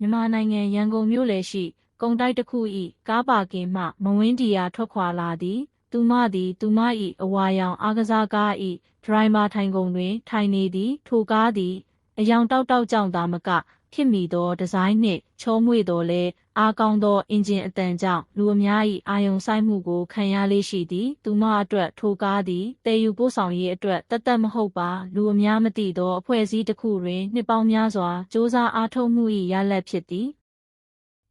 မြန်မာနိုင်ငံရန်ကုန်မြို့လယ်ရှိကုန်တိုက်တစ်ခု၏ကားပါကင်မှမဝင်းဒီယာထွက်ခွာလာသည်သူမသည်သူမ၏အဝါရောင်အားကစားကား၏ဒရိုင်ဘာထိုင်ကုန်တွင် ထိုင်နေသည်ထိုကားသည် အယောင်တောက်တောက်ကြောင့်သာမကဖြစ်မိသောဒီဇိုင်းနှင့်ချောမွေ့တော်လဲ အားကောင်းသောအင်ဂျင်အတန်ကြောင့်လူအများ၏အာယုံဆိုင်မှုကိုခံရလေးရှိသည် သူမအတွက်ထိုကားသည်တည်ယူပို့ဆောင်ရေးအတွက်တသက်မဟုတ်ပါ လူအများမသိသောအဖွဲ့အစည်းတစ်ခုတွင်နှစ်ပေါင်းများစွာစ조사အားထုတ်မှု၏ရလဒ်ဖြစ်သည်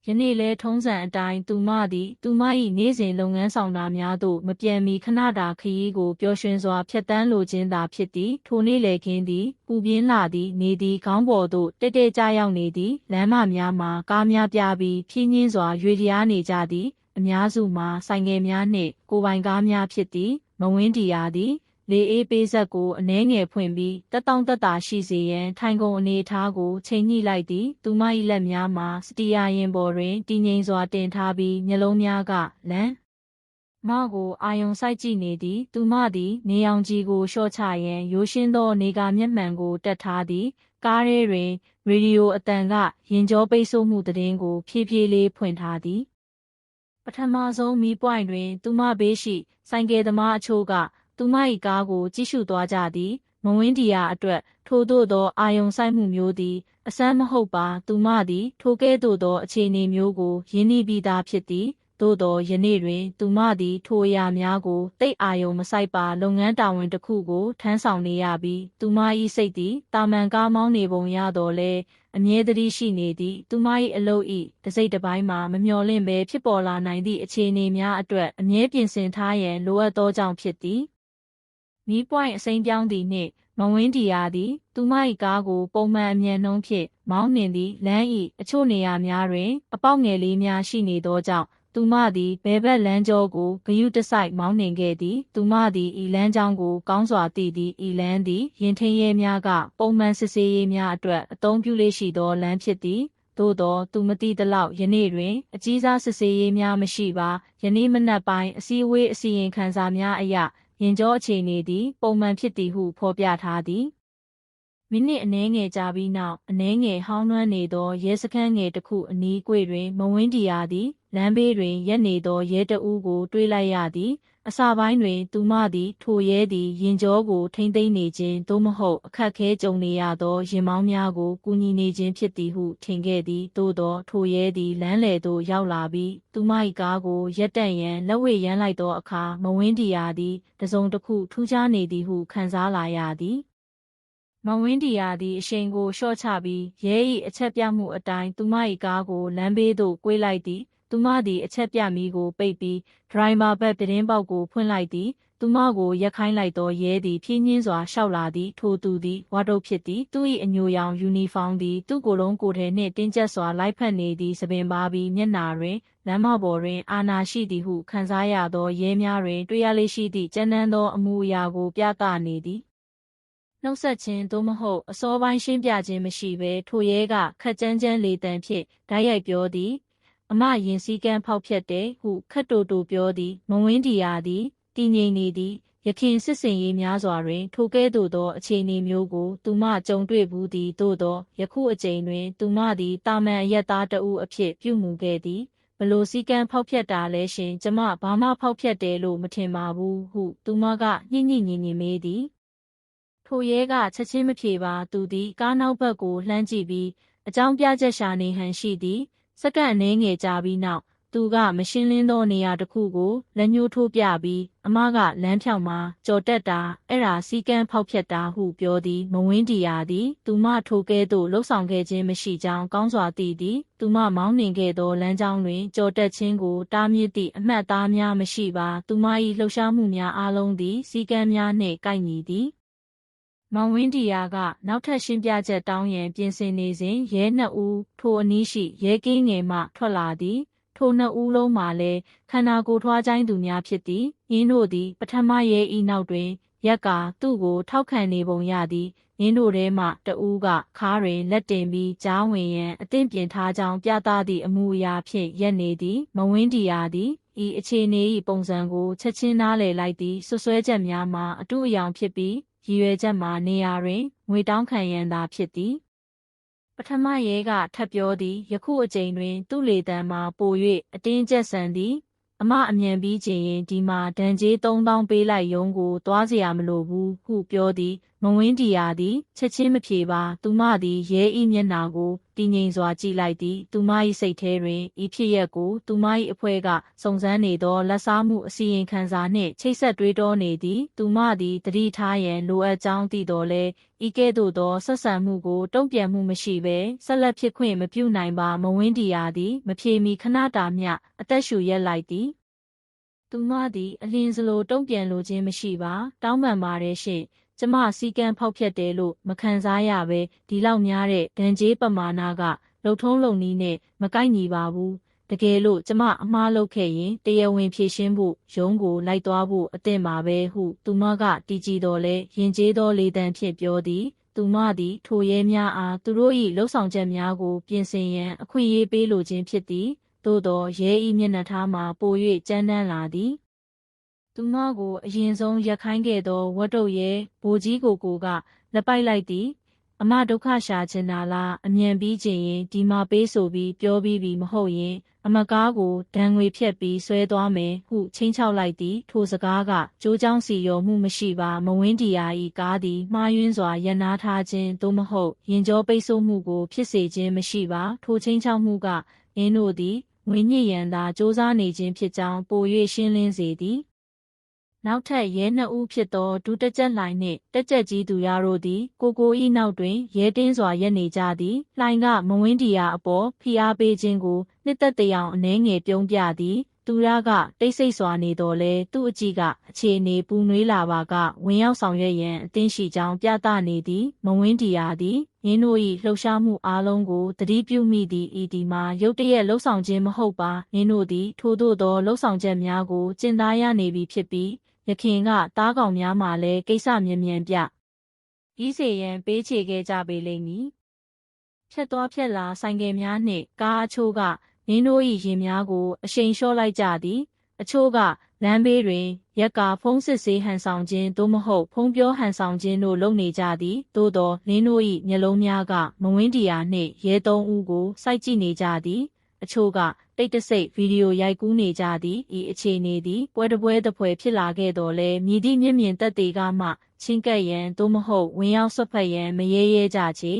ယနေ့လဲထုံးစံအတိုင်းသူမသည် သူမ၏နေ့စဉ်လုပ်ငန်းဆောင်တာများသို့မပြတ်မီခဏတာခရီးကိုပျော်ရွှင်စွာဖြတ်တန်းလိုခြင်းသာဖြစ်သည်ထိုနေ့လေခင်းသည်ပူပြင်းလာသည်နေသည်ခေါင်းပေါ်သို့တက်တက်ကြရောက်နေသည်လမ်းမများမှာကားများပြပြီးဖြင်းညင်းစွာရွေတရားနေကြသည်အများစုမှာဆိုင်ငယ်များနှင့်ကိုပိုင်ကားများဖြစ်သည်မဝင်းတီယာသည် လေအေးပေးဆက်ကိုအနှဲငယ်ဖွင့်ပြီးတက်တောင့်တက်တာရှိစေရန်ထိုင်ကုန်အနေထားကိုချိန်ညှိလိုက်သည် သူမ၏လက်များမှာစတီယာရင်ပေါ်တွင်တည်ငြိမ်စွာတင်ထားပြီးမျက်လုံးများကလမ်းမကိုအာယုံဆိုင်ကြည့်နေသည် သူမသည် နေအောင်ကြီးကိုလျှော့ချရန်ရိုးရှင်းသောနေကမျက်မှန်ကိုတက်ထားသည် ကားရဲတွင်ရေဒီယိုအတန်ကရင်ကြောပိတ်ဆို့မှုသတင်းကို ဖြည်းဖြည်းလေးဖွင့်ထားသည်ပထမဆုံးမီးပွိုင်တွင် သူမဘေးရှိ ဆိုင်ကယ်သမားအချို့က သူမ၏ကားကိုကြည့်ရှုသွားကြသည် မဝင်းဒီယာအတွက် ထို့သို့သောအာယုံဆိုင်မှုမျိုးသည် အစမ်းမဟုတ်ပါ သူမသည် ထိုကဲ့သို့သောအခြေအနေမျိုးကိုရင်းနှီးပြီးသားဖြစ်သည်သို့သောယနေ့တွင် သူမသည် ထိုအရာများကိုတိတ်အာယုံမဆိုင်ပါလုပ်ငန်းတာဝန်တစ်ခုကိုထမ်းဆောင်နေရပြီးသူမ၏စိတ်သည်တာမန်ကားမောင်းနေပုံရတော့လဲအမြဲတမ်းရှိနေသည့်သူမ၏အလုပ်၏တစိတ်တစ်ပိုင်းမှာမမျှော်လင့်ဘဲဖြစ်ပေါ်လာနိုင်သည့်အခြေအနေများအတွက်အမြဲပြင်ဆင်ထားရန်လိုအပ်သောကြောင့်ဖြစ်သည် မီးပွိုင်အစိမ်းပြောင်းသည်နှင့်မဝင်းတီယာသည် သူမ၏ကားကို ပုံမှန်အမြန်နှုန်းဖြင့် မောင်းနှင်သည့်လမ်း၏အချို့နေရာများတွင် အပေါက်ငယ်လေးများရှိနေသောကြောင့်သူမသည်ဘဲဘက်လမ်းကျောကိုဂယုတစိုက်မောင်းနှင်ခဲ့သည်သူမသည်ဤလမ်းကြောင်းကိုကောင်းစွာသိသည့်ဤလမ်းသည်ရင်ထင်းရဲများကပုံမှန်စစ်ဆေးရေးများအတွက်အသုံးပြုလေးရှိသောလမ်းဖြစ်သည်သို့သောသူမသိသလောက်ယနေ့တွင် အကြီးစားစစ်ဆေးရေးများမရှိပါယနေ့မနက်ပိုင်းအစည်းအဝေးအစီရင်ခံစာများအရ ရင်ကျောအခြေအနေသည် ပုံမှန်ဖြစ်သည်ဟုဖော်ပြထားသည်မိနစ်အနည်းငယ်ကြာပြီးနောက်အနည်းငယ်ဟောင်းနှွမ်းနေသောရဲစခန်းငယ်တစ်ခုအနီးကွေ့တွင် မဝင်းတီယာသည်လမ်းဘေးတွင်ရက်နေသောရဲတအူးကို တွေးလိုက်ရသည် အစာပိုင်းတွင် သူမသည် ထိုရဲသည်ရင်ကျောကို ထိမ့်သိမ်းနေခြင်း သို့မဟုတ် အခက်ခဲကြုံနေရသောရင်မောင်းများကို ကူညီနေခြင်းဖြစ်သည်ဟု ထင်ခဲ့သည် သို့သော ထိုရဲသည် လမ်းလေသို့ ရောက်လာပြီး သူမ၏ကားကိုရက်တန့်ရန် လက်ဝဲရမ်းလိုက်သောအခါ မဝင်းတီယာသည် တစုံတစ်ခု ထူးခြားနေသည်ဟု ခံစားလာရသည်မဝင်းဒီယာသည်အရှိန်ကိုလျှော့ချပြီးရဲ၏အချက်ပြမှုအတိုင်းသူမ၏ကားကိုလမ်းဘေးသို့ကွေးလိုက်သည် သူမသည်အချက်ပြမီးကိုပိတ်ပြီးဒရိုင်ဘာဘက်ပတင်းပေါက်ကိုဖွင့်လိုက်သည်သူမကိုရက်ခိုင်းလိုက်သောရဲသည်ဖြင်းညင်းစွာရှောက်လာသည်ထိုသူသည်ဝါတုတ်ဖြစ်သည်သူ၏အညိုရောင်ယူနီဖောင်းသည်သူ့ကိုယ်လုံးကိုယ်ထဲနှင့်တင်းကျပ်စွာလိုက်ဖက်နေသည်သပင်ပါပြီးမျက်နာတွင်လမ်းမပေါ်တွင်အာနာရှိသည်ဟုခံစားရသောရဲများတွင်တွေ့ရလေးရှိသည့်ကြမ်းတမ်းသောအမှုအရာကိုပြသနေသည်နှုတ်ဆက်ခြင်းသို့မဟုတ်အစောပိုင်းရှင်းပြခြင်းမရှိဘဲထိုရဲကခက်ကြမ်းကြမ်းလေတံဖြင့်ဓာတ်ရိုက်ပြောသည် အမရင်စည်းကမ်းဖောက်ဖျက်တယ်ဟုခတ်တိုတိုပြောသည်မဝင်းဒီယာသည်တည်ငြိမ်နေသည်ရခင်စစ်စင်ရေးများစွာတွင် ထိုကဲ့သို့သောအခြေအနေမျိုးကို သူမကြုံတွေ့ဘူးသည်သို့သောယခုအကြိမ်တွင် သူမသည်တာမန်အယက်သားတဦးအဖြစ်ပြုမူခဲ့သည်ဘလို့စည်းကမ်းဖောက်ဖျက်တာလဲရှင်ကျမဘာမှဖောက်ဖျက်တယ်လို့မထင်ပါဘူးဟု သူမကညှိညှိညင်ညင်မေးသည်ထိုရဲကချက်ချင်းမဖြေပါသူသည်ကားနောက်ဘက်ကိုလှမ်းကြည့်ပြီးအကြောင်းပြချက်ရှာနေဟန်ရှိသည် စက္ကန့်အနည်းငယ်ကြာပြီးနောက်သူကမရှင်းလင်းသောနေရာတစ်ခုကိုလက်ညှိုးထိုးပြပြီးအမကလမ်းဖြောင်မှာကြော်တက်တာအဲ့ဒါစီကန်းဖောက်ဖြတ်တာဟုပြောသည်မဝင်းတီယာသည်သူမထိုကဲသို့လှုပ်ဆောင်ခဲ့ခြင်းမရှိကြောင်းကောင်းစွာသိသည်သူမမောင်းနှင်ခဲ့သောလမ်းကြောင်းတွင်ကြော်တက်ခြင်းကိုတားမြစ်သည့်အမှတ်သားများမရှိပါသူမ၏လှုပ်ရှားမှုများအလုံးသည်စီကန်းများနှင့်ကိုက်ညီသည် မောင်ဝင်းတီယာကနောက်ထပ်ရှင်းပြချက်တောင်းရန်ပြင်ဆင်နေစဉ်ရဲနှစ်ဦးထိုအနီးရှိရဲကင်းငယ်မှထွက်လာသည်ထိုနှစ်ဦးလုံးမှာလည်းခန္ဓာကိုယ်ထွားချိုင်းသူများဖြစ်သည်ယင်းတို့သည် ပထမရဲဤနောက်တွင် ရက်ကသူ့ကိုထောက်ခံနေပုံရသည်ယင်းတို့ထဲမှတဦးကခါးတွင်လက်တင်ပြီးကြားဝင်ရန်အသင့်ပြင်ထားကြောင်းပြသသည့်အမှုအရာဖြင့်ရက်နေသည်မဝင်းတီယာသည်ဤအခြေအနေ၏ပုံစံကိုချက်ချင်းနားလည်လိုက်သည်ဆွဆွဲချက်များမှာအတူအယောင်ဖြစ်ပြီး ရည်ရွယ်ချက်မှာနေရာတွင်ငွေတောင်းခံရန်သာဖြစ်သည် ပထမရဲကထပ်ပြောသည်ယခုအကြိမ်တွင် သူ့လေတံမှာပို၍အတင်းကျပ်ဆန်သည်အမအမြန်ပြီးချင်ရင်ဒီမှာဒဏ်ကြေး3000ပေးလိုက်ရုံးကိုသွားเสียမလိုဘူးဟုပြောသည် မဝင်းဒီယာသည်ချက်ချင်းမဖြေပါသူမသည်ရဲဤမျက်နာကိုတည်ငြိမ်စွာကြည့်လိုက်သည်သူမ၏စိတ်ထဲတွင်ဤဖြစ်ရက်ကိုသူမ၏အဖွဲ့ကစုံစမ်းနေသောလက်စားမှုအစီရင်ခံစာနှင့်ချိတ်ဆက်တွေးတောနေသည်သူမသည်တတိထားရန်လိုအပ်ကြောင်းသိတော်လဲဤကဲ့သို့သောဆက်ဆံမှုကိုတုံ့ပြန်မှုမရှိဘဲဆက်လက်ဖြစ်ခွင့်မပြုနိုင်ပါမဝင်းဒီယာသည်မဖြေမီခဏတာမျှအသက်ရှူရက်လိုက်သည်သူမသည်အလင်းစလိုတုံ့ပြန်လိုခြင်းမရှိပါ တောင်းပန်ပါတယ်ရှင့် ကျမစီကံဖောက်ဖြတ်တယ်လို့မခံစားရပဲဒီလောက်များတဲ့ဒဏ်ကြေးပမာဏကလှုပ်ထုံးလုံနည်းနဲ့မကိုက်ညီပါဘူးတကယ်လို့ကျမအမှားလုပ်ခဲ့ရင်တရားဝင်ဖြေရှင်းဖို့ရုံးကိုလိုက်သွားဖို့အသင့်ပါပဲဟု သူမကတီးကြည်တော်လဲရင်ကျေးသောလေတံဖြင့်ပြောသည်သူမသည်ထိုရဲများအားသူတို့၏လှုပ်ဆောင်ချက်များကို ပြင်ဆင်ရန်အခွင့်အရေးပေးလိုခြင်းဖြစ်သည်သို့သောရဲဤမျက်နှာထားမှာပို၍ကြမ်းတမ်းလာသည် သူမကိုအရင်ဆုံးရက်ခိုင်းခဲ့သောဝတ်တုပ်ရဲဘိုးကြီးကိုကိုကလက်ပိုက်လိုက်သည်အမဒုက္ခရှာချင်တာလားအမြန်ပြီးချင်ရင်ဒီမှာပေးဆိုပြီးပြောပြီးပြီမဟုတ်ရင် အမကားကိုဒဏ်ငွေဖြတ်ပြီးဆွဲသွားမယ်ဟုချင်းချောက်လိုက်သည်ထိုစကားကကြိုးကြောင်းစီရောမှုမရှိပါမဝင်းတီယာဤကားသည်မှားယွင်းစွာရန်နာထားခြင်းသို့မဟုတ်ရင်ကြောပိတ်ဆို့မှုကိုဖြစ်စေခြင်းမရှိပါထိုချင်းချောက်မှုကအင်းတို့သည်ငွေညစ်ရန်သာစ조사နေခြင်းဖြစ်ကြောင်းပို၍ရှင်းလင်းစေသည် နောက်ထပ်ရဲနှစ်ဦးဖြစ်သောဒုတကြက်လှိုင်နှင့်တက်ကြက်ကြီးသူရတို့သည် ကိုကိုဤနောက်တွင်ရဲတင်းစွာရက်နေကြသည်လှိုင်ကမဝင်းတီယာအပေါ်ဖိအားပေးခြင်းကိုနှစ်သက်တရောင်အနှဲငယ်ပြုံးပြသည်သူရကတိတ်ဆိတ်စွာနေတော်လဲသူ့အကြည့်ကအခြေအနေပူနွေးလာပါကဝင်ရောက်ဆောင်ရွက်ရန်အသင်းရှိကြောင်းပြသနေသည်မဝင်းတီယာသည်ရင်းတို့၏လှုပ်ရှားမှုအားလုံးကိုတတိပြုမိသည့်ဤဒီမှာရုတ်တရက်လှုပ်ဆောင်ခြင်းမဟုတ်ပါရင်းတို့သည်ထို့သောသောလှုပ်ဆောင်ချက်များကိုကျင့်သားရနေပြီဖြစ်ပြီး ယခင်ကတားကောင်များမှလည်းကိစ္စမြင်မြန်ပြဤစေရန်ပေးချေခဲ့ကြပေလိမ့်မည်ဖြတ်သွားဖြတ်လာဆိုင်ကယ်များနှင့်ကားအချို့ကနင်းတို့၏ရင်များကိုအရှိန်လျှော့လိုက်ကြသည်အချို့ကလမ်းဘေးတွင်ရက်ကဖုံးစစ်ဆေးဟန်ဆောင်ခြင်းသို့မဟုတ်ဖုံးပြောဟန်ဆောင်ခြင်းတို့လုပ်နေကြသည်သို့သောလင်းတို့၏မျက်လုံးများကမဝင်းတီယာနှင့်ရဲသုံးဦးကိုစိုက်ကြည့်နေကြသည် အချို့ကတိတ်တဆိတ်ဗီဒီယိုရိုက်ကူးနေကြသည်ဤအခြေအနေသည်ပွဲတပွဲတပွဲဖြစ်လာခဲ့တော်လဲမြည်သည့်မျက်မြင်သက်သေကမှချင်းကပ်ရန်သို့မဟုတ်ဝင်ရောက်ဆွတ်ဖက်ရန်မရဲရဲကြချေ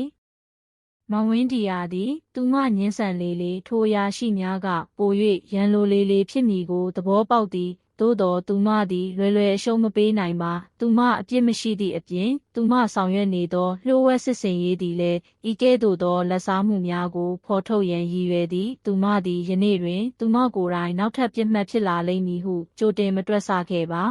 မောင်ဝင်းဒီယာသည် သူမညင်းဆန်လေးလေးထိုရာရှိများကပို၍ရန်လိုလေးလေးဖြစ်မိကိုသဘောပေါက်သည် သို့တော်သူမသည်လွယ်လွယ်အရှုံးမပေးနိုင်ပါသူမအပြစ်မရှိသည့်အပြင် သူမဆောင်ရွက်နေသောလျှို့ဝှက်စစ်စင်ရေးသည်လည်းဤကဲ့သို့သောလက်စားမှုများကိုဖော်ထုတ်ရန်ရည်ရွယ်သည်သူမသည်ယနေ့တွင် သူမကိုယ်တိုင်နောက်ထပ်ပြစ်မှတ်ဖြစ်လာလိမ့်မည်ဟုကြိုတင်မတွက်ဆခဲ့ပါ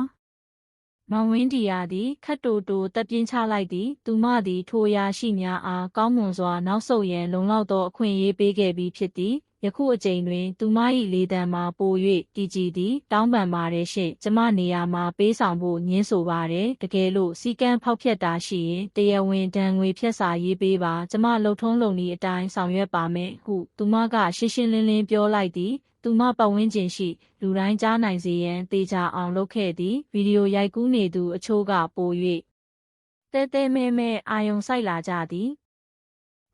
မောင်ဝင်းဒီယာသည်ခတ်တူတူတက်ပြင်းချလိုက်သည် သူမသည်ထိုရာရှိများအားကောင်းမွန်စွာနောက်ဆုတ်ရန်လုံလောက်သောအခွင့်အရေးပေးခဲ့ပြီးဖြစ်သည် ယခုအကြိမ်တွင် သူမ၏လေတံမှာပို၍တည်ကြည်သည် တောင်းပန်ပါတယ်ရှင့်ကျမနေရာမှာပေးဆောင်ဖို့ညင်းဆိုပါတယ်တကယ်လို့စီကံဖောက်ဖျက်တာရှိရင်တရားဝင်ဒဏ်ငွေဖြတ်စာရေးပေးပါကျမလှုပ်ထုံးလုံဤအတိုင်းဆောင်ရွက်ပါမယ်ဟုသူမကရှင်းရှင်းလင်းလင်းပြောလိုက်သည်သူမပတ်ဝန်းကျင်ရှိ လူတိုင်းကြားနိုင်စေရန်တေချာအောင်လုပ်ခဲ့သည်ဗီဒီယိုရိုက်ကူးနေသူအချို့ကပို၍တဲတဲမဲမဲအာယုံဆိုင်လာကြသည်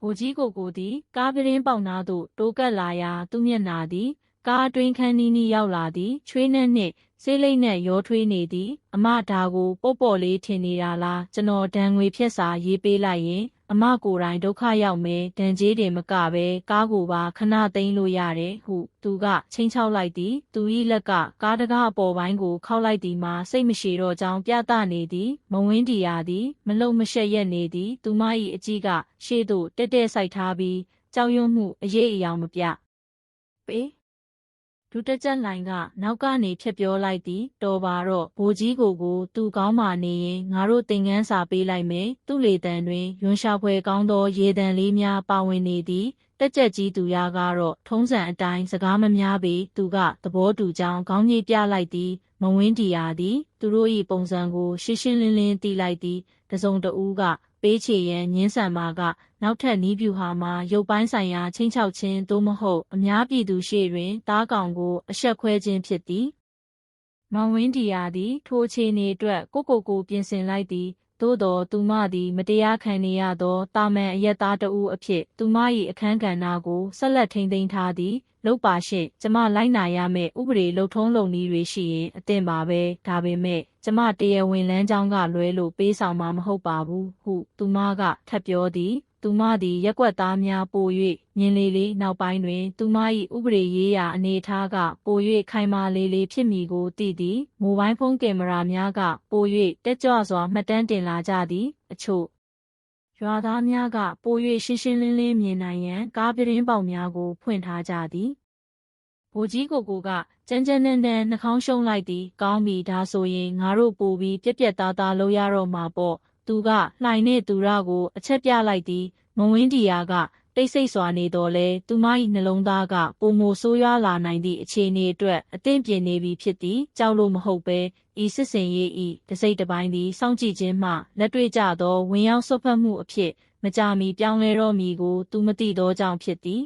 ဗိုလ်ကြီးကိုကိုသည် ကားပရင်းပေါက်နာသို့တိုးကပ်လာရာသူ့မျက်နာသည် ကားအတွင်းခန်းနီးနီးရောက်လာသည်ချွေးနှက်နှင့်ဆေးလိမ့်နဲ့ရောထွေးနေသည် အမဒါကိုပေါ့ပေါ့လေးထင်နေတာလားကျွန်တော်ဒဏ်ငွေဖြက်စာရေးပေးလိုက်ရင် အမကိုယ်တိုင်ဒုက္ခရောက်မယ်ဒဏ်ကြေးတွေမကပဲကားကိုပါခဏသိမ်းလို့ရတယ်ဟု သူကချင်းချောက်လိုက်သည်သူ၏လက်ကကားတကားအပေါ်ပိုင်းကိုခောက်လိုက်သည်မှာစိတ်မရှိတော့ကြောင်းပြသနေသည်မဝင်းတီယာသည်မလုံမရှက်ရက်နေသည်သူမ၏အကြီးကရှေ့သို့တက်တက်ဆိုင်ထားပြီးကြောက်ရွံ့မှုအရေးအယောင်မပြပေ ဒုတကြက်လိုင်ကနောက်ကနေဖြတ်ပြောလိုက်သည်တော်ပါတော့ဘိုးကြီးကိုကိုသူကောင်းမာနေရင်ငါတို့သင်ငန်းစာပေးလိုက်မယ်သူ့လေတံတွင်ရွှန်ရှာဖွယ်ကောင်းသောရေတံလေးများပါဝင်နေသည်တက်ကြက်ကြီးသူရကတော့ထုံးစံအတိုင်းစကားမများပေသူကသဘောတူကြောင်းခေါင်းကြီးပြလိုက်သည်မဝင်းတီယာသည် သူတို့၏ပုံစံကိုရှင်းရှင်းလင်းလင်းသိလိုက်သည်တစုံတဦးက ပေးချေရန်ညင်းဆန်မာကနောက်ထပ်နီးပြူဟာမှာရုပ်ပိုင်းဆိုင်ရာချင်းချောက်ခြင်းသို့မဟုတ် အများပြည်သူရှေ့တွင်တားကောင်ကို အဆက်ခွဲခြင်းဖြစ်သည်မောင်ဝင်းဒီယာသည် ထိုအခြေအနေအတွက်ကိုကိုကိုပြင်ဆင်လိုက်သည် သိသို့တော်သူမသည် မတရားခံနေရသောတာမန်အယက်သားတဦးအဖြစ် သူမ၏အခန်းကဏ္ဍကိုဆက်လက်ထိန်းသိမ်းထားသည်လောက်ပါရှင့်ကျမလိုက်နာရမယ့်ဥပဒေလုံထုံးလုံနည်းတွေရှိရင်အသင့်ပါပဲဒါပေမဲ့ကျမတရားဝင်လမ်းကြောင်းကလွဲလို့ပေးဆောင်မှာမဟုတ်ပါဘူးဟု သူမကထပ်ပြောသည် သူမသည်ရက်ွက်သားများပို၍မြင်လေလေနောက်ပိုင်းတွင် သူမ၏ဥပဒေရေးရာအနေအထားကပို၍ခိုင်မာလေလေဖြစ်မည်ကိုသိသည်မိုဘိုင်းဖုန်းကင်မရာများကပို၍တက်ကြွစွာမှတ်တမ်းတင်လာကြသည်အချို့ရွာသားများကပို၍ရှင်းရှင်းလင်းလင်းမြင်နိုင်ရန်ကားပြတင်းပေါက်များကိုဖွင့်ထားကြသည်ဘိုကြီးကိုကိုကကြမ်းကြမ်းတမ်းတမ်းနှာခေါင်းရှုံးလိုက်သည်ကောင်းပြီဒါဆိုရင်ငါတို့ပို့ပြီးပြက်ပြက်သားသားလုပ်ရတော့မှာပေါ့ သူကလှိုင်နဲ့သူရကိုအချက်ပြလိုက်သည်မဝင်းဒီယာကတိတ်ဆိတ်စွာနေတော်လဲသူမ၏နှလုံးသားကပုံမိုဆိုးရွားလာနိုင်သည့်အခြေအနေအတွက်အသင့်ပြင်နေပြီဖြစ်သည်ကြောက်လို့မဟုတ်ပဲဤစစ်စင်ရေးဤတစိတ်တစ်ပိုင်းသည်စောင့်ကြည့်ခြင်းမှလက်တွေ့ကြသောဝင်ရောက်ဆွတ်ဖက်မှုအဖြစ်မကြမီပြောင်းလဲတော့မည်ကိုသူမသိသောကြောင့်ဖြစ်သည်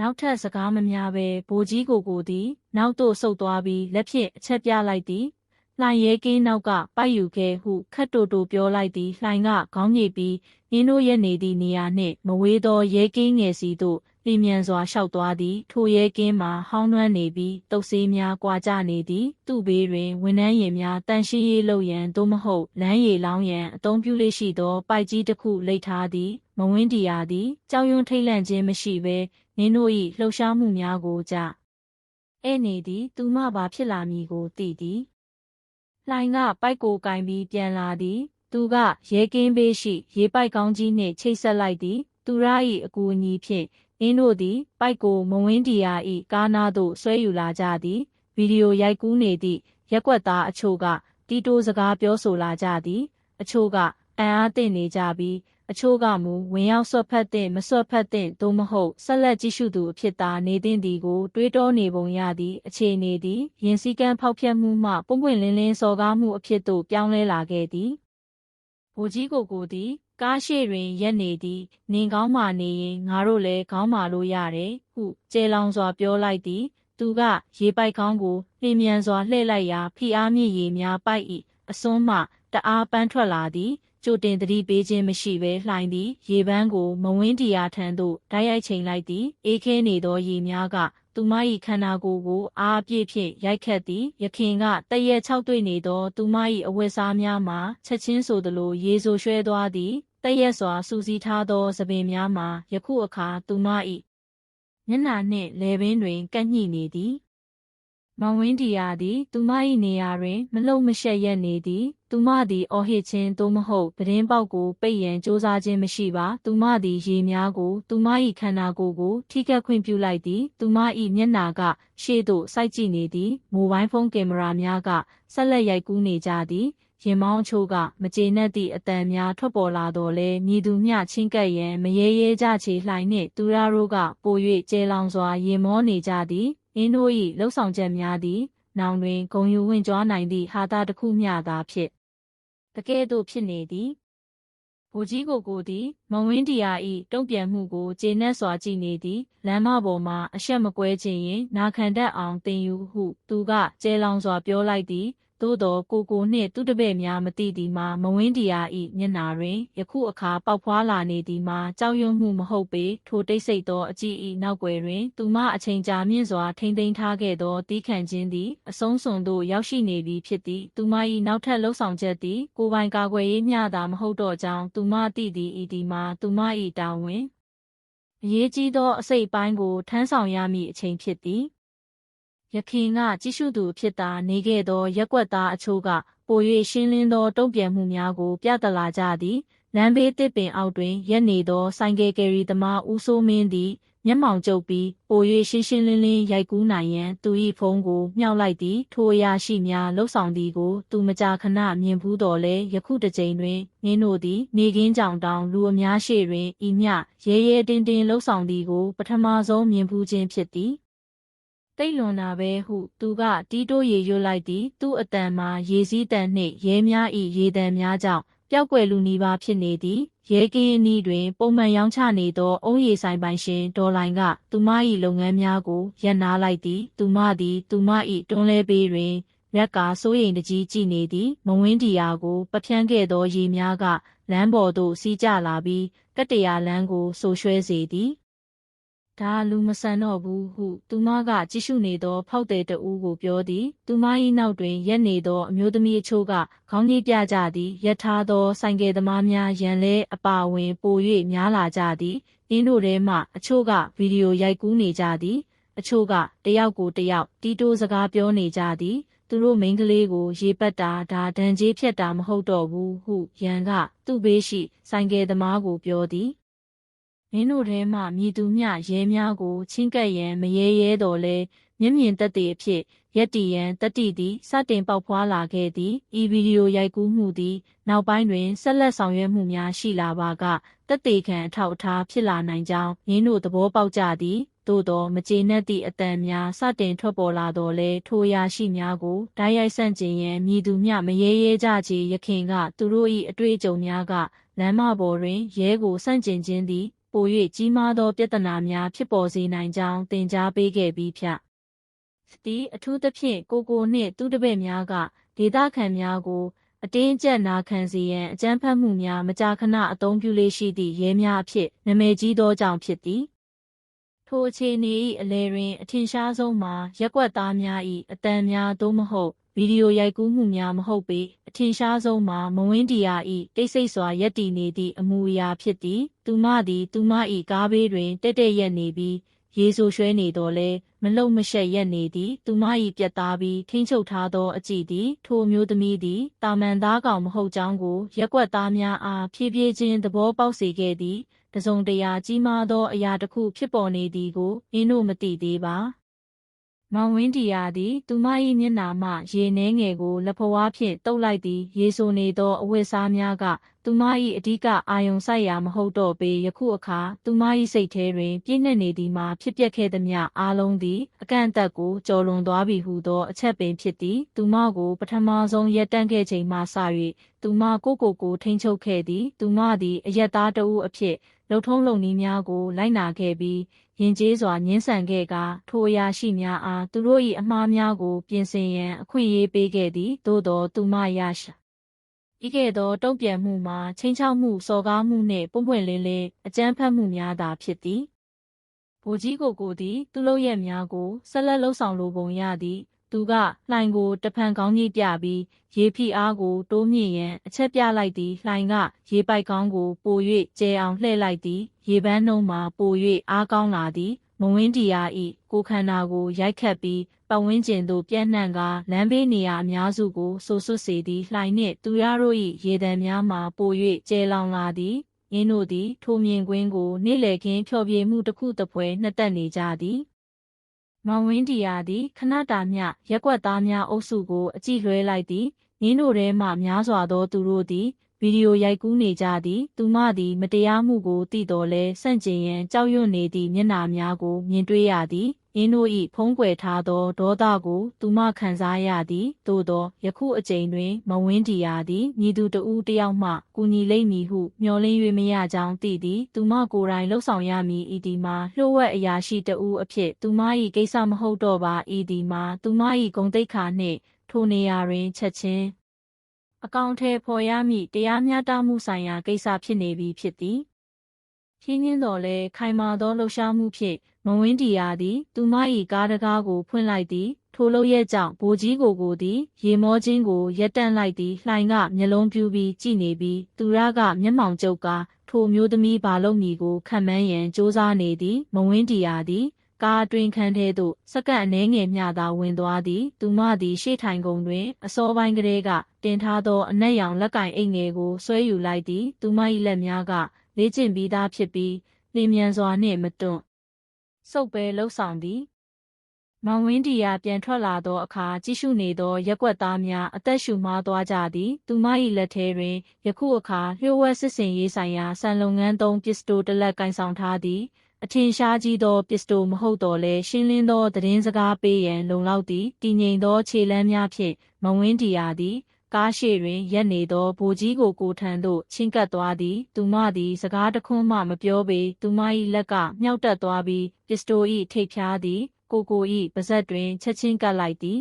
နောက်ထပ်စကားမများပဲဘိုးကြီးကိုကိုသည် နောက်သို့ဆုတ်သွားပြီးလက်ဖြင့်အချက်ပြလိုက်သည် လှိုင်ရဲကင်းနောက်ကပိုက်ယူခဲ့ဟုခတ်တူတူပြောလိုက်သည်လှိုင်ကခေါင်းညိပြီးနင်းတို့ရဲ့နေသည့်နေရာနှင့်မဝေးသောရဲကင်းငယ်စီသို့လျင်မြန်စွာလျှောက်သွားသည်ထိုရဲကင်းမှာဟောင်းနှွမ်းနေပြီးတုပ်ဆေးများကွာကြနေသည်သူ့ဘေးတွင်ဝန်နှန်းရည်များတန်ရှင်းရေးလုပ်ရန်သို့မဟုတ်လမ်းရည်လောင်းရန်အသုံးပြုလေးရှိသောပိုက်ကြီးတစ်ခုလိတ်ထားသည်မဝင်းတီယာသည်ကြောင်ရွံထိတ်လန့်ခြင်းမရှိဘဲနင်းတို့၏လှုပ်ရှားမှုများကိုကြဧနေသည်သူမဘာဖြစ်လာမည်ကိုသိသည် လှိုင်ကပိုက်ကိုကင်ပြီးပြန်လာသည် သူကရဲကင်းဘေးရှိ ရေပိုက်ကောင်းကြီးနှင့်ချိတ်ဆက်လိုက်သည် သူရ၏အကူအညီဖြင့်အင်းတို့သည် ပိုက်ကိုမဝင်းတီယာ၏ကားနာသို့ဆွဲယူလာကြသည်ဗီဒီယိုရိုက်ကူးနေသည့်ရက်ွက်သားအချို့ကတီတိုစကားပြောဆိုလာကြသည် အချို့ကအံ့အားသင့်နေကြပြီး အချို့ကမူဝင်ရောက်ဆွတ်ဖက်တဲ့မဆွတ်ဖက်တဲ့သို့မဟုတ်ဆက်လက်ကြည့်ရှုသူအဖြစ်သာနေသင့်သည်ကိုတွေးတောနေပုံရသည့်အခြေအနေသည်ရင်စည်းကမ်းဖောက်ဖျက်မှုမှပုံပွင့်လင်းလင်းစော်ကားမှုအဖြစ်သို့ပြောင်းလဲလာခဲ့သည်ဗိုလ်ကြီးကိုကိုသည်ကားရှိတွင်ရက်နေသည်နင်ကောင်းမာနေရင်ငါတို့လည်းကောင်းမာလို့ရတယ်ဟုကျဲလောင်စွာပြောလိုက်သည် သူကရေပိုက်ကောင်းကိုလျင်မြန်စွာလှည့်လိုက်ရာဖိအားမြင့်ရေများပိုက်၏အစွန်းမှတအားပန်းထွက်လာသည် ကြိုတင်သတိပေးခြင်းမရှိဘဲလှိုင်သည်ရေပန်းကိုမဝင်းတီယာထံသို့ဓာတ်ရိုက်ချိန်လိုက်သည်အေးခဲနေသောရေများကသူမ၏ခန္ဓာကိုယ်ကိုအားအပြည့်ဖြင့်ရိုက်ခတ်သည်ရခင်ကတရက်၆တွေ့နေသောသူမ၏အဝတ်စားများမှာချက်ချင်းဆိုသလိုရေဆိုရွှဲသွားသည်တရက်စွာစူစီထားသောသပင်များမှာယခုအခါသူမ၏မျက်နှာနှင့်လယ်ပင်တွင်ကန့်ညှိနေသည် မောင်ဝင်းတီယာသည် သူမ၏နေရာတွင် မလုံမရှက်ရက်နေသည်သူမသည်အော်ဟစ်ခြင်းသို့မဟုတ်ပဒင်းပေါက်ကိုပိတ်ရန်စ조사ခြင်းမရှိပါသူမသည်ရေများကို သူမ၏ခန္ဓာကိုယ်ကို ထိကပ်ခွင့်ပြုလိုက်သည်သူမ၏မျက်နာက ရှေ့သို့စိုက်ကြည့်နေသည်မိုဘိုင်းဖုန်းကင်မရာများကဆက်လက်ရိုက်ကူးနေကြသည်ရင်မောင်းအချို့ကမကျေနပ်သည့်အတန်များထွက်ပေါ်လာတော့လဲမြည်သူမျှချင်းကပ်ရန်မရေရဲကြချေလှိုင်နှင့်သူရတို့ကပို၍ကျဲလောင်စွာရင်မောနေကြသည် အင်းတို့၏လှုပ်ဆောင်ချက်များသည် နောင်တွင်ဂုံယူဝင်ကြွားနိုင်သည့်ဟာတာတစ်ခုမျှသာဖြစ်တကယ်သို့ဖြစ်နေသည်ဗိုလ်ကြီးကိုကိုသည် မဝင်းတီယာ၏တုံ့ပြန်မှုကိုကျေနပ်စွာကြည့်နေသည်လမ်းမပေါ်မှာအဆက်မကွဲခြင်းရင်နာခံတတ်အောင်တင်ယူဟု သူကကျဲလောင်စွာပြောလိုက်သည် သို့သောကိုကိုနှင့်သူတပည့်များမသိသည်မှာမဝင်းတရားဤမျက်နာတွင်ယခုအခါပေါက်ဖွာလာနေသည်မှာကြောက်ရွံ့မှုမဟုတ်ပေထိုတိတ်ဆိတ်သောအကြည့်ဤနောက်ွယ်တွင် သူမအချိန်ကြာမြင့်စွာထိမ့်သိမ်းထားခဲ့သောတီးခံခြင်းသည်အဆုံးစွန်သို့ရောက်ရှိနေပြီဖြစ်သည်သူမ၏နောက်ထပ်လှုပ်ဆောင်ချက်သည်ကိုပိုင်ကာကွယ်ရေးမျှသာမဟုတ်တော့ကြောင်းသူမသိသည်ဤဒီမှာသူမ၏တာဝန်အရေးကြီးသောအစိတ်ပိုင်းကိုထမ်းဆောင်ရမည့်အချိန်ဖြစ်သည် ယခင်ကကြည့်ရှုသူဖြစ်သာနေခဲ့သောရက်ွက်သားအချို့ကပို၍ရှင်းလင်းသောတုံ့ပြန်မှုများကို ပြသလာကြသည်လမ်းဘေးတစ်ပင်အောက်တွင်ရက်နေသောဆိုင်ကယ်ကယ်ရီသမားဦးစိုးမင်းသည်မျက်မှောင်ကျုပ်ပြီးပို၍ရှင်းရှင်းလင်းလင်းရိုက်ကူးနိုင်ရန်သူ၏ဖုန်းကိုမြှောက်လိုက်သည်ထိုအရာရှိများလှုပ်ဆောင်သည်ကိုသူမကြာခဏမြင်ဘူးတော်လဲယခုတစ်ကြိမ်တွင်နင်းတို့သည်နေကင်းကြောင်တောင်လူအများရှိတွင်ဤမျှရဲရဲတင်းတင်းလှုပ်ဆောင်သည်ကိုပထမဆုံးမြင်ဘူးခြင်းဖြစ်သည် တိတ်လွန်တာပဲဟုသူကတီးတိုးရေရွတ်လိုက်သည်သူ့အတန်မှာရေစည်းတန်နှင့်ရဲများ၏ရေတံများကြောင့်ပျောက်ကွယ်လူနီးပါးဖြစ်နေသည်ရဲကင်းအနီးတွင် ပုံမှန်ရောင်းချနေသောအုံးရီဆိုင်ပိုင်ရှင်ဒေါ်လိုင်က သူမ၏လုပ်ငန်းများကိုရပ်နားလိုက်သည် သူမသည် သူမ၏တွန်းလဲပေးတွင်ရက်ကစိုးရိမ်တကြီးကြည်နေသည်မဝင်းဒီယာကိုပဖြန်းခဲ့သောရေများကလမ်းပေါ်သို့စီးကျလာပြီးကတ္တရာလမ်းကိုဆိုရွှဲစေသည် ဒါလူမဆန်တော့ဘူးဟု သူမကကြည့်ရှုနေသော ဖောက်တဲ့တဦးကိုပြောသည်သူမ၏နောက်တွင်ရက်နေသောအမျိုးသမီးအချို့ကခေါင်းကြီးပြကြသည်ရထားသောဆိုင်ကယ်သမားများရန်လဲအပါဝင်ပို၍များလာကြသည်အင်းတို့ထဲမှအချို့ကဗီဒီယိုရိုက်ကူးနေကြသည် အချို့ကတယောက်ကိုတယောက်တီးတိုးစကားပြောနေကြသည်သူတို့မိန်းကလေးကိုရေပတ်တာဒါဒဏ်ကြီးဖြတ်တာမဟုတ်တော့ဘူးဟုရန်က သူ့ဘေးရှိဆိုင်ကယ်သမားကိုပြောသည် မင်းတို့ထဲမှမြည်သူမျှရဲများကိုချင်းကပ်ရန်မရဲရဲတော်လဲမျက်မြင်သက်သေအဖြစ်ရက်တီရန်တတိသည်စတင်ပေါက်ဖွာလာခဲ့သည်ဤဗီဒီယိုရိုက်ကူးမှုသည်နောက်ပိုင်းတွင်ဆက်လက်ဆောင်ရွက်မှုများရှိလာပါကတက်သေးခံအထောက်အထားဖြစ်လာနိုင်ကြောင်းရင်းတို့သဘောပေါက်ကြသည်သို့သောမကျေနပ်သည့်အတန်များစတင်ထွက်ပေါ်လာတော်လဲထိုရာရှိများကိုဓာတ်ရိုက်ဆန့်ကျင်ရန်မြည်သူမျှမရေရဲကြချေရခင်က သူတို့၏အတွေ့အကြုံများကလမ်းမပေါ်တွင်ရဲကိုဆန့်ကျင်ခြင်းသည် ပို၍ကြီးမားသော ပြဿနာများဖြစ်ပေါ်စေနိုင်ကြောင်းသင်ကြားပေးခဲ့ပြီးဖြတ်သည်အထူးသဖြင့်ကိုကိုနှင့်သူတပည့်များကဒေသခံများကိုအတင်းအကျပ်နာခံစေရန်အကြမ်းဖက်မှုများမကြာခဏအသုံးပြုလေးရှိသည့်ရဲများအဖြစ်နာမည်ကြီးသောကြောင့်ဖြစ်သည်ထိုအခြေအနေ၏အလဲတွင် အထင်ရှားဆုံးမှာရက်ွက်သားများ၏အတန်များသို့မဟုတ် ဗီဒီယိုရိုက်ကူးမှုများမဟုတ်ပေအထင်ရှားဆုံးမှာမဝင်းတီယာ၏တိတ်ဆိတ်စွာရက်တည်နေသည့်အမူအရာဖြစ်သည်သူမသည်သူမ၏ကားဘေးတွင်တက်တက်ရက်နေပြီးရေဆိုရွှဲနေတော်လဲမလုံမရှက်ရက်နေသည် သူမ၏ပြက်သားပြီးထိမ့်ချုပ်ထားသောအကြည့်သည်ထိုမျိုးသမီးသည်တာမန်သားကောင်မဟုတ်ကြောင်းကိုရက်ွက်သားများအားဖြည်းဖြည်းချင်းသဘောပေါက်စေခဲ့သည်တစုံတရာကြီးမားသောအရာတစ်ခုဖြစ်ပေါ်နေသည်ကိုအင်းတို့မသိသေးပါ မောင်ဝင်းတီယာသည် သူမ၏မျက်နာမှရေနှဲငယ်ကိုလက်ဖွားဖြင့်တုပ်လိုက်သည် ရေဆိုနေသောအဝတ်စားများက သူမ၏အဓိကအာယုံစိုက်ရာမဟုတ်တော့ပေယခုအခါသူမ၏စိတ်ထဲတွင် ပြည့်နှက်နေသည်မှာဖြစ်ပျက်ခဲ့သည်များအားလုံးသည် အကန့်အသတ်ကိုကျော်လွန်သွားပြီဟုသောအချက်ပင်ဖြစ်သည်သူမကိုပထမဆုံးရက်တန့်ခဲ့ချိန်မှစ၍သူမကိုကိုကိုထိန်ချုပ်ခဲ့သည် သူမသည်အယက်သားတဦးအဖြစ် လှုပ်ထုံးလုံနည်းများကိုလိုက်နာခဲ့ပြီးရင်ကျေးစွာညှင်းဆန်ခဲ့ကထိုအရာရှိများအားသူတို့၏အမှားများကို ပြင်ဆင်ရန်အခွင့်အရေးပေးခဲ့သည်သို့သောသူမရရှာဤကဲ့သို့တုံ့ပြန်မှုမှာချင်းချောက်မှုစော်ကားမှုနှင့်ပွန့်ပွန့်လင်းလင်းအကြမ်းဖက်မှုများသာဖြစ်သည်ဗိုလ်ကြီးကိုကိုသည် သူ့လုပ်ရက်များကိုဆက်လက်လှုပ်ဆောင်လိုပုံရသည် သူကလှိုင်ကိုတဖန်ကောင်းကြီးပြပြီးရေဖိအားကိုတိုးမြင့်ရန်အချက်ပြလိုက်သည်လှိုင်ကရေပိုက်ကောင်းကိုပို၍ကျဲအောင်လှည့်လိုက်သည်ရေပန်းနှုံးမှာပို၍အားကောင်းလာသည်မဝင်းတီယာဤကိုခန္ဓာကိုရိုက်ခတ်ပြီးပတ်ဝန်းကျင်သို့ပြန့်နှံ့ကာလမ်းဘေးနေရာအများစုကိုဆိုဆွတ်စေသည်လှိုင်နှင့်သူရတို့၏ရေတံများမှာပို၍ကျဲလောင်လာသည်ရင်းတို့သည်ထိုမြင်ကွင်းကိုနေ့လည်ခင်းဖျော်ဖြေမှုတစ်ခုတစ်ပွဲနှစ်သက်နေကြသည် မောင်ဝင်းတီယာသည်ခဏတာမျှရက်ွက်သားများအုပ်စုကိုအကြည့်လွှဲလိုက်သည်နင်းတို့ထဲမှများစွာသောသူတို့သည် ဗီဒီယိုရိုက်ကူးနေကြသည် သူမသည် မတရားမှုကိုသိတော်လဲဆန့်ကျင်ရန်ကြောက်ရွံ့နေသည့်မျက်နှာများကို မြင်တွေ့ရသည်အင်းတို့၏ဖုံးကွယ်ထားသောဒေါသကို သူမခံစားရသည်သို့သောယခုအချိန်တွင် မဝင်းတီယာသည်မြည်သူတဦးတယောက်မှကူညီလိမ့်မည်ဟုမျှော်လင့်၍မရကြောင်းသိသည်သူမကိုယ်တိုင်လှုပ်ဆောင်ရမည်ဤဒီမှာလျှို့ဝှက်အရာရှိတဦးအဖြစ်သူမ၏ကိစ္စမဟုတ်တော့ပါဤဒီမှာသူမ၏ဂုံတိတ်ခါနှင့်ထိုနေရာတွင်ချက်ချင်း အကောင့်ထဲဖော်ရမည့်တရားမျှတမှုဆိုင်ရာကိစ္စဖြစ်နေပြီဖြစ်သည်ဖြင်းညင်းတော်လဲခိုင်မာသောလှုပ်ရှားမှုဖြင့်မဝင်းတီယာသည် သူမ၏ကားတကားကိုဖွင့်လိုက်သည် ထိုလိုရဲ့ကြောင့်ဘိုးကြီးကိုကိုသည် ရေမောခြင်းကိုရက်တန့်လိုက်သည်လှိုင်ကမျက်လုံးပြူပြီးကြည်နေပြီးသူရကမျက်မှောင်ကျုပ်ကထိုမျိုးသမီးဘာလို့မည်ကိုခံမှန်းရန်စ조사နေသည် မဝင်းတီယာသည် ကားအတွင်ခန်းထဲသို့စက္ကန့်အနည်းငယ်မျှသာဝင်သွားသည် သူမသည်ရှေ့ထိုင်ကုန်တွင် အစောပိုင်းကလေးကတင်ထားသောအနက်ရောင်လက်ကင်အိတ်ငယ်ကိုဆွဲယူလိုက်သည် သူမ၏လက်များကလေ့ကျင့်ပြီးသားဖြစ်ပြီးလျင်မြန်စွာနှင့်မတွန့်စုပ်ပဲလှုပ်ဆောင်သည်မောင်ဝင်းတီယာပြန်ထွက်လာသောအခါကြည့်ရှုနေသောရက်ွက်သားများအသက်ရှူမှားသွားကြသည် သူမ၏လက်ထဲတွင်ယခုအခါလျှို့ဝှက်စစ်စင်ရေးဆိုင်ရာဆန်လုပ်ငန်းသုံးပစ္စတိုတစ်လက်ကင်ဆောင်ထားသည် အထင်ရှားကြီးသောပစ္စတိုမဟုတ်တော့လဲရှင်းလင်းသောသတင်းစကားပေးရန်လုံလောက်သည်တည်ငြိမ်သောခြေလမ်းများဖြင့်မဝင်းတီယာသည်ကားရှိတွင်ရက်နေသောဗိုလ်ကြီးကိုကိုထံသို့ချင်းကပ်သွားသည် သူမသည်စကားတခွန်းမှမပြောပေသူမ၏လက်ကမြောက်တက်သွားပြီးပစ္စတို၏ထိပ်ဖြားသည် ကိုကို၏ပါဇက်တွင်ချက်ချင်းကပ်လိုက်သည်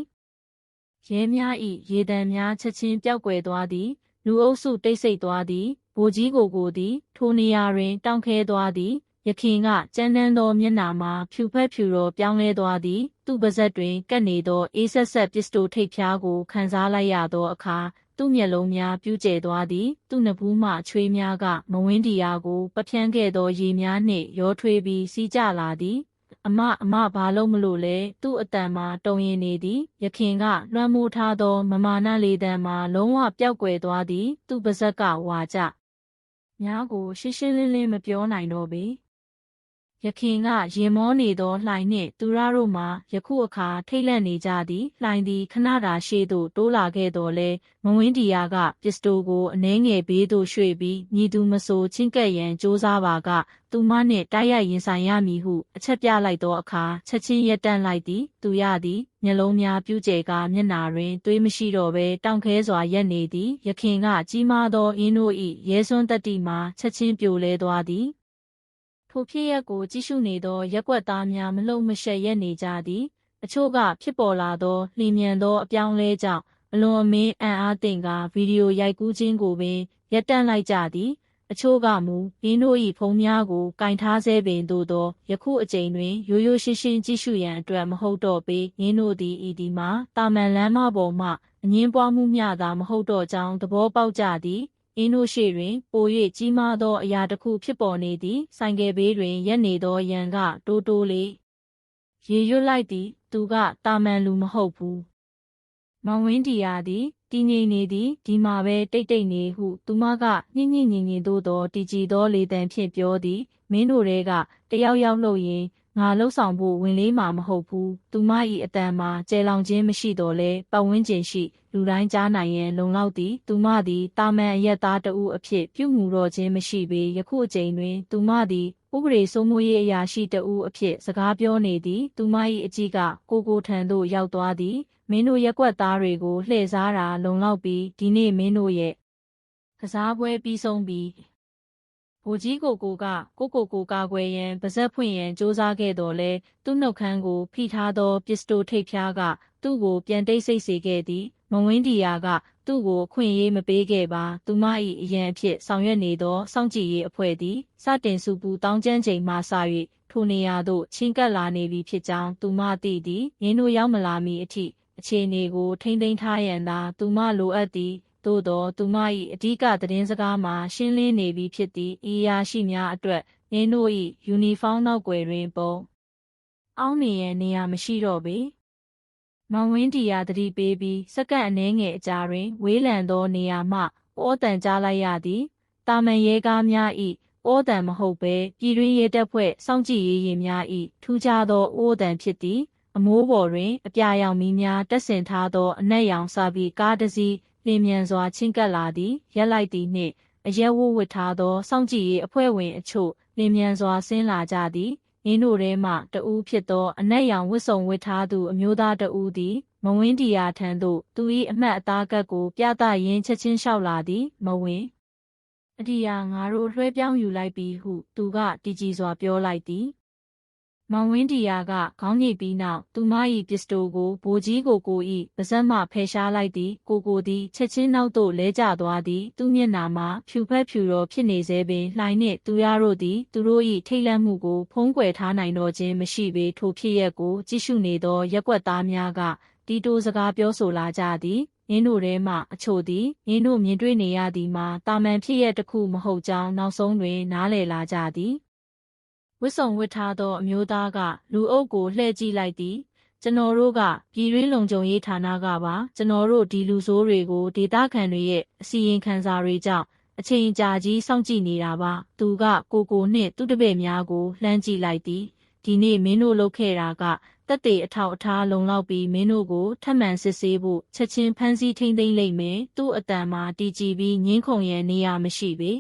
ရဲများ၏ရေတံများချက်ချင်းပျောက်ကွယ်သွားသည်လူအုပ်စုတိတ်ဆိတ်သွားသည်ဗိုလ်ကြီးကိုကိုသည် ထိုနေရာတွင် တောင့်ခဲသွားသည် ယခင်ကကြမ်းတမ်းသောမျက်နှာမှာဖြူဖက်ဖြူတော်ပြောင်းလဲသွားသည် သူ့ပါဇက်တွင်ကပ်နေသောအေးဆက်ဆက်ပစ္စတိုထိပ်ဖျားကိုခံစားလိုက်ရသောအခါသူ့မျက်လုံးများပြူးကျဲသွားသည် သူ့နဘူးမှချွေးများကမဝင်းဒီယာကိုပပြန်းခဲ့သောရေများနှင့်ရောထွေးပြီးစီးကျလာသည်အမအမဘာလို့မလို့လဲသူ့အတန်မှာတုံရင်နေသည်ယခင်ကလွှမ်းမိုးထားသောမမာနလေးတန်မှာလုံးဝပျောက်ကွယ်သွားသည် သူ့ပါဇက်ကဝါကြများကိုရှင်းရှင်းလင်းလင်းမပြောနိုင်တော့ပေ ယခင်ကရင်မောနေသောလှိုင်နှင့်သူရတို့မှာယခုအခါထိတ်လန့်နေကြသည်လှိုင်သည်ခဏတာရှေ့သို့တိုးလာခဲ့တော်လဲမဝင်းဒီယာကပစ္စတိုကိုအနှဲငယ်ဘေးသို့ရွှေ့ပြီးညီသူမဆိုချင်းကပ်ရန်စ조사ပါကသူမနှင့်တိုက်ရိုက်ရင်ဆိုင်ရမည်ဟုအချက်ပြလိုက်သောအခါချက်ချင်းရက်တန့်လိုက်သည်သူရသည်မျက်လုံးများပြူးကျဲကမျက်နာတွင်သွေးမရှိတော့ဘဲတောင့်ခဲစွာရက်နေသည်ယခင်ကကြီးမားသောအင်းတို့၏ရဲစွန်းတတိမှာချက်ချင်းပြိုလဲသွားသည် ထိုဖြစ်ရက်ကိုကြည့်ရှုနေသော ရက်ွက်သားများမလုံမရှက်ရက်နေကြသည်အချို့ကဖြစ်ပေါ်လာသောလျင်မြန်သောအပြောင်းလဲကြောင့်အလွန်အမင်းအံ့အားသင့်ကဗီဒီယိုရိုက်ကူးခြင်းကိုပင်ရပ်တန့်လိုက်ကြသည် အချို့ကမူရင်းတို့၏ဖုံများကိုကင်ထားဆဲပင်သို့သောယခုအကြိမ်တွင်ရိုးရိုးရှင်းရှင်းကြည့်ရှုရန်အတွက်မဟုတ်တော့ပေရင်းတို့သည်ဤဒီမှာတာမန်လမ်းမပေါ်မှအငင်းပွားမှုမျှသာမဟုတ်တော့ကြောင်းသဘောပေါက်ကြသည် အင်းတို့ရှိတွင် ပို၍ကြီးမားသောအရာတစ်ခုဖြစ်ပေါ်နေသည်ဆိုင်ကယ်ဘေးတွင်ရက်နေသောရန်ကတိုးတိုးလေးရေရွတ်လိုက်သည် သူကတာမန်လူမဟုတ်ဘူးမောင်ဝင်းဒီယာသည်တည်ငြိမ်နေသည်ဒီမှာပဲတိတ်တိတ်နေဟုသူမကညင်ညင်ညင်ညင်သို့သောတည်ကြည်သောလေတံဖြင့်ပြောသည်မင်းတို့တွေကတယောက်ယောက်လှုပ်ရင် ငါလှုပ်ဆောင်ဖို့ဝင်လေးမှာမဟုတ်ဘူးသူမ၏အတန်မှာကျဲလောင်ခြင်းမရှိတော့လဲပတ်ဝန်းကျင်ရှိလူတိုင်းကြားနိုင်ရန်လုံလောက်သည်သူမသည်တာမန်အရက်သားတဦးအဖြစ်ပြုမှုတော့ခြင်းမရှိပေယခုအချိန်တွင်သူမသည်ဥပဒေစိုးမိုးရေးအရာရှိတဦးအဖြစ်စကားပြောနေသည်သူမ၏အကြီးကကိုကိုထံသို့ရောက်သွားသည်မင်းတို့ရက်ွက်သားတွေကိုလှည့်စားတာလုံလောက်ပြီးဒီနေ့မင်းတို့ရဲ့ကစားပွဲပြီးဆုံးပြီး ဗိုလ်ကြီးကိုကိုကကိုကိုကိုကာကွယ်ရန်ပါဇက်ဖွင့်ရန်စ조사ခဲ့တော်လဲသူ့နှုတ်ခမ်းကိုဖိထားသောပစ္စတိုထိပ်ဖျားကသူ့ကိုပြန်တိတ်ဆိတ်စေခဲ့သည်မဝင်းဒီယာကသူ့ကိုခွင့်ရေးမပေးခဲ့ပါသူမ၏အရန်အဖြစ်ဆောင်ရွက်နေသောစောင့်ကြည့်ရေးအဖွဲ့သည်စတင်စုပူတောင်းကျမ်းချိန်မှစ၍ထိုနေရာသို့ချင်းကပ်လာနေပြီဖြစ်ကြောင်းသူမသိသည်ရင်းတို့ရောက်မလာမီအထိအခြေအနေကိုထိမ့်သိမ်းထားရန်သာသူမလိုအပ်သည် သို့သောသူမ၏အဓိကသတင်းစကားမှာရှင်းလင်းနေပြီဖြစ်သည့်ဤရာရှိများအတွက်ရင်းတို့၏ယူနီဖောင်းနောက်ွယ်တွင်ပုံအောင်းနေရန်နေရာမရှိတော့ပေမောင်ဝင်းတီယာတတိပေးပြီးစက္ကန့်အနည်းငယ်အကြာတွင် ဝေးလံသောနေရာမှဩတန်ကြားလိုက်ရသည်တာမန်ရဲကားများ၏ဩတန်မဟုတ်ဘဲပြည်တွင်းရဲတပ်ဖွဲ့စောင့်ကြည့်ရေးရင်များ၏ထူးခြားသောဩတန်ဖြစ်သည်အမိုးပေါ်တွင် အပြာရောင်မီးများတက်ဆင်ထားသောအနက်ရောင်စာပြီးကားတစ်စီး လင်းမြန်စွာချင်းကပ်လာသည်ရက်လိုက်သည်နှင့်အရက်ဝတ်ဝတ်ထားသောစောင့်ကြည့်ရေးအဖွဲ့ဝင်အချို့လင်းမြန်စွာဆင်းလာကြသည်ရင်းတို့ထဲမှတဦးဖြစ်သောအနက်ရောင်ဝတ်စုံဝတ်ထားသူအမျိုးသားတဦးသည်မဝင်းတီယာထံသို့သူ၏အမတ်အသားကပ်ကိုပြသရင်းချက်ချင်းလျှောက်လာသည်မဝင်းအဒီယာငါတို့လွှဲပြောင်းယူလိုက်ပြီဟု သူကတည်ကြည်စွာပြောလိုက်သည် မောင်ဝင်းတီယာကခေါင်းညိတ်ပြီးနောက်သူမ၏ပစ္စတိုကိုဘိုးကြီးကိုကို၏ပါဇက်မှဖယ်ရှားလိုက်သည်ကိုကိုသည်ချက်ချင်းနောက်သို့လဲကျသွားသည်သူမျက်နာမှာဖြူဖက်ဖြူတော်ဖြစ်နေစေပင်လှိုင်နှင့်သူရတို့သည်သူတို့၏ထိတ်လန့်မှုကိုဖုံးကွယ်ထားနိုင်တော့ခြင်းမရှိပေထိုဖြစ်ရက်ကိုကြည့်ရှုနေသောရက်ွက်သားများကတီတိုစကားပြောဆိုလာကြသည်ရင်းတို့ထဲမှအချို့သည်ရင်းတို့မြင်တွေ့နေရသည်မှာတာမန်ဖြစ်ရက်တစ်ခုမဟုတ်ကြောင်းနောက်ဆုံးတွင်နားလည်လာကြသည် ဝတ်စုံဝတ်ထားသောအမျိုးသားကလူအုပ်ကိုလှည့်ကြည့်လိုက်သည်ကျွန်တော်တို့ကပြည်ရင်းလုံခြုံရေးဌာနကပါကျွန်တော်တို့ဒီလူဆိုးတွေကိုဒေသခံတွေရဲ့အစီရင်ခံစာတွေကြောင့်အချိန်ကြာကြီးစောင့်ကြည့်နေတာပါသူကကိုကိုနှင့်သူ့တပည့်များကိုလှမ်းကြည့်လိုက်သည်ဒီနေ့မင်းတို့လုပ်ခဲ့တာကတက်တေအထောက်အထားလုံလောက်ပြီးမင်းတို့ကိုထပ်မံစစ်ဆေးဖို့ချက်ချင်းဖမ်းဆီးထိန်းသိမ်းလိုက်မယ်သူ့အတန်မှာတီကြည်ပြီးငင်းခုန်ရန်နေရာမရှိပေို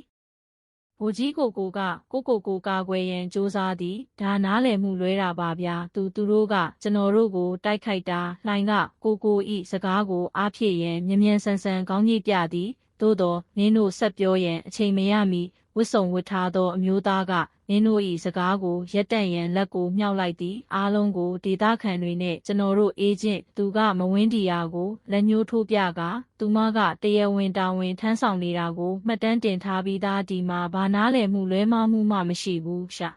လ်ကြီးကိုကိုကကိုကိုကိုကာကွယ်ရန်စ조사သည်ဒါနားလည်မှုလွဲတာပါဗျာသူသူတို့ကကျွန်တော်တို့ကိုတိုက်ခိုက်တာလှိုင်ကကိုကိုဤစကားကိုအားဖြည့်ရန်မြ мян ဆန်ဆန်ကောင်းကြီးပြသည်သို့တော်နင်းတို့ဆက်ပြောရန်အချိန်မရမီ ဝတ်စုံဝတ်ထားသောအမျိုးသားကနင်းတို့၏စကားကိုရက်တန့်ရန်လက်ကိုမြှောက်လိုက်သည်အားလုံးကိုဒေတာခံတွေနှင့်ကျွန်တော်တို့အေဂျင့်သူကမဝင်းဒီယာကိုလက်ညှိုးထိုးပြကသူမကတရားဝင်တာဝန်ထမ်းဆောင်နေတာကိုမှတ်တမ်းတင်ထားပြီးသားဒီမှာဘာနားလည်မှုလွဲမှားမှုမှမရှိဘူးရှာ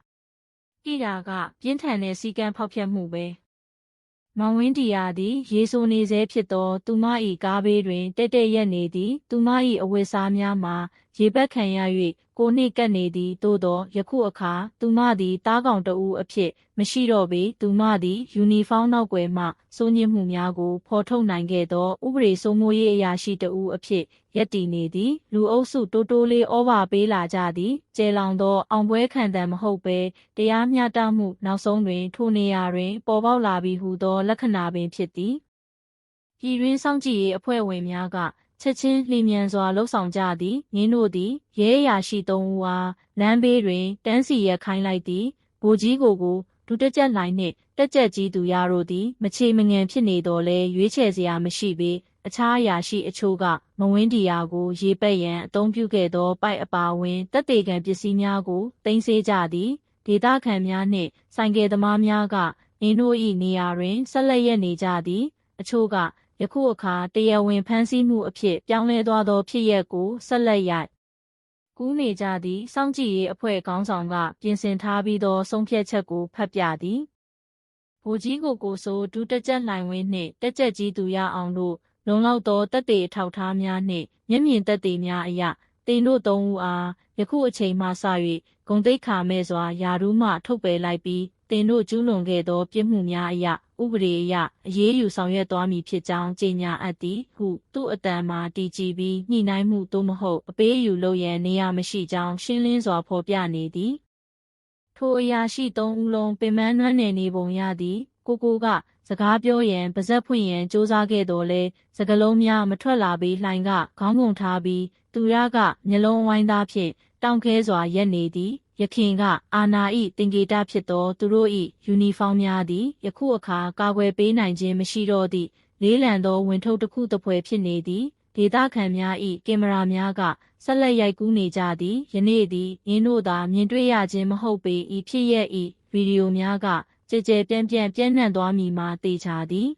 ဣရာကပြင်းထန်တဲ့စီကံဖောက်ဖျက်မှုပဲမောင်ဝင်းဒီယာသည် ရေဆိုနေစေဖြစ်သော သူမ၏ကားဘေးတွင်တက်တက်ရက်နေသည် သူမ၏အဝတ်စားများမှာ ရေပက်ခံရ၍ကိုနှိကပ်နေသည်သို့သောယခုအခါသူမသည်တားကောင်တဦးအဖြစ်မရှိတော့ပေသူမသည်ယူနီဖောင်းနောက်ွယ်မှစိုးညစ်မှုများကိုဖော်ထုတ်နိုင်ခဲ့သောဥပဒေစိုးမိုးရေးအရာရှိတဦးအဖြစ်ရက်တည်နေသည်လူအုပ်စုတိုးတိုးလေးဩဘာပေးလာကြသည်ကျဲလောင်သောအောင်ပွဲခံတံမဟုတ်ပဲတရားမျှတမှုနောက်ဆုံးတွင်ထိုနေရာတွင်ပေါ်ပေါက်လာပြီဟုသောလက္ခဏာပင်ဖြစ်သည်ပြည်တွင်းစောင့်ကြည့်ရေးအဖွဲ့ဝင်များက ချက်ချင်းလျင်မြန်စွာလှုပ်ဆောင်ကြသည်ငင်းတို့သည်ရဲအရာရှိသုံးဦးအားလမ်းဘေးတွင်တန်းစီရက်ခိုင်းလိုက်သည်ဗိုလ်ကြီးကိုကိုဒုတက်ကြက်လိုင်းနှင့်တက်ကြက်ကြီးသူရတို့သည်မချေမငန်ဖြစ်နေတော်လဲရွေးချယ်စရာမရှိပေအခြားအရာရှိအချို့ကမဝင်းဒီယာကိုရေပက်ရန်အသုံးပြုခဲ့သောပိုက်အပါဝင်တက်တေကံပစ္စည်းများကိုတင်ဆေးကြသည်ဒေသခံများနှင့်ဆိုင်ကယ်သမားများကအင်းတို့၏နေရာတွင်ဆက်လက်ရက်နေကြသည် အချို့က ယခုအခါတရားဝင်ဖမ်းဆီးမှုအဖြစ်ပြောင်းလဲသွားသောဖြစ်ရပ်ကိုဆက်လက်ရိုက်ကူးနေကြသည့်စောင့်ကြည့်ရေးအဖွဲ့ခေါင်းဆောင်က ပြင်ဆင်ထားပြီးသောဆုံးဖြတ်ချက်ကိုဖတ်ပြသည်ဗိုလ်ကြီးကိုကိုဆိုဒုတက်ကြက်လှိုင်ဝင်းနှင့်တက်ကြက်ကြီးသူရအောင်တို့လုံလောက်သောတက်တေအထောက်ထားများနှင့်မျက်မြင်တက်တေများအရ တင်တို့သုံးဦးအားယခုအချိန်မှစ၍ဂုံတိတ်ခါမဲ့စွာယာရူးမှထုတ်ပယ်လိုက်ပြီးတင်တို့ကျူးလွန်ခဲ့သောပြစ်မှုများအရဥပဒေအရအရေးယူဆောင်ရွက်သွားမည်ဖြစ်ကြောင်းကြေညာအပ်သည်ဟုသူ့အတန်မှာတည်ကြည်ပြီးညှိနှိုင်းမှုသို့မဟုတ်အပေးအယူလုပ်ရန်နေရာမရှိကြောင်းရှင်းလင်းစွာဖော်ပြနေသည်ထိုအရာရှိသုံးဦးလုံးပင်မနှွမ်းနယ်နေပုံရသည်ကိုကိုက စကားပြောရန်ပါဇက်ဖွင့်ရန်စ조사ခဲ့တော်လဲစကလုံးများမထွက်လာပြီးလှိုင်ကခေါင်းငုံထားပြီးသူရကမျက်လုံးဝိုင်းသားဖြင့်တောင်ခဲစွာရက်နေသည်ယခင်ကအာနာဤတင်ကေတဖြစ်သောသူတို့၏ယူနီဖောင်းများသည်ယခုအခါကာကွယ်ပေးနိုင်ခြင်းမရှိတော့သည့်လေးလံသောဝင်ထုတ်တစ်ခုတစ်ပွဲဖြစ်နေသည်ဒေသခံများ၏ကင်မရာများကဆက်လက်ရိုက်ကူးနေကြသည်ယနေ့သည်ရင်းတို့သာမြင်တွေ့ရခြင်းမဟုတ်ပေဤဖြစ်ရဲ့ဤဗီဒီယိုများက ကြဲကြဲပြန့်ပြန့်ပြန့်နှံ့သွားမည်မှာတေချာသည်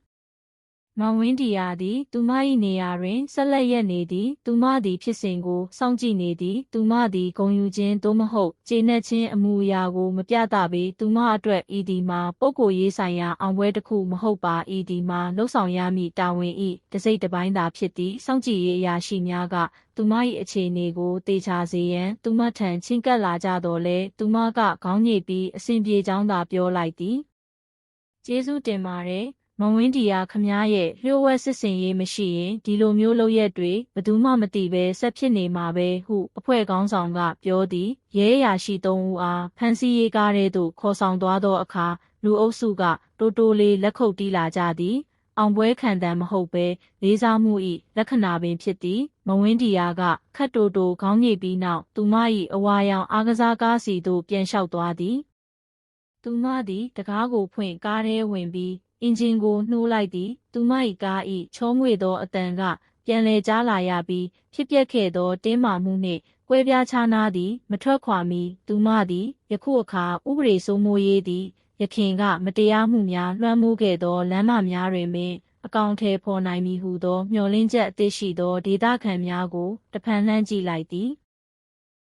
မောင်ဝင်းဒီယာသည် သူမ၏နေရာတွင်ဆက်လက်ရက်နေသည် သူမသည်ဖြစ်စဉ်ကိုစောင့်ကြည့်နေသည် သူမသည်ဂုံယူခြင်းသို့မဟုတ်ခြေနှက်ခြင်းအမှုအရာကိုမပြသပေသူမအတွက်ဤဒီမှာပုဂ္ဂိုလ်ရေးဆိုင်ရာအောင်ပွဲတစ်ခုမဟုတ်ပါဤဒီမှာလှုပ်ဆောင်ရမည့်တာဝန်ဤတစိတ်တစ်ပိုင်းသာဖြစ်သည်စောင့်ကြည့်ရေးအရာရှိများကသူမ၏အခြေအနေကိုတေချာစေရန်သူမထံချင်းကပ်လာကြတော့လဲသူမကခေါင်းညိတ်ပြီးအစဉ်ပြေကြောင်းသာပြောလိုက်သည်ကျေးဇူးတင်ပါတယ် မဝင်းဒီယာခမားရဲ့လျှို့ဝှက်စစ်စင်ရေးမရှိရင်ဒီလိုမျိုးလုပ်ရက်တွေဘယ်သူမှမသိပဲဆက်ဖြစ်နေမှာပဲဟုအဖွဲ့ကောင်းဆောင်ကပြောသည်ရဲရာရှိသုံးဦးအားဖမ်းဆီးရေးကားတဲ့သို့ခေါ်ဆောင်သွားသောအခါလူအုပ်စုကတိုးတိုးလေးလက်ခုပ်တီးလာကြသည်အောင်ပွဲခံတမ်းမဟုတ်ပဲလေးစားမှု၏လက္ခဏာပင်ဖြစ်သည်မဝင်းဒီယာကခတ်တိုးတိုးခေါင်းညိတ်ပြီးနောက်သူမ၏အဝါရောင်အားကစားကားစီသို့ပြန်လျှောက်သွားသည်သူမသည်တကားကိုဖွင့်ကားထဲဝင်ပြီး အင်ဂျင်ကိုနှိုးလိုက်သည်သူမ၏ကား၏ချောမွေသောအတန်ကပြန်လည်ကြားလာရပြီးဖြစ်ပျက်ခဲ့သောတင်းမာမှုနှင့်ကွဲပြားခြားနားသည် မထွက်ခွာမီသူမသည်ယခုအခါဥပဒေစိုးမိုးရေးသည်ယခင်ကမတရားမှုများလွှမ်းမိုးခဲ့သောလမ်းမများတွင်ပင်အကောင့်ထဲပေါ်နိုင်မည်ဟုသောမျှော်လင့်ချက်အသစ်ရှိသောဒေသခံများကိုတဖန်လှမ်းကြည့်လိုက်သည်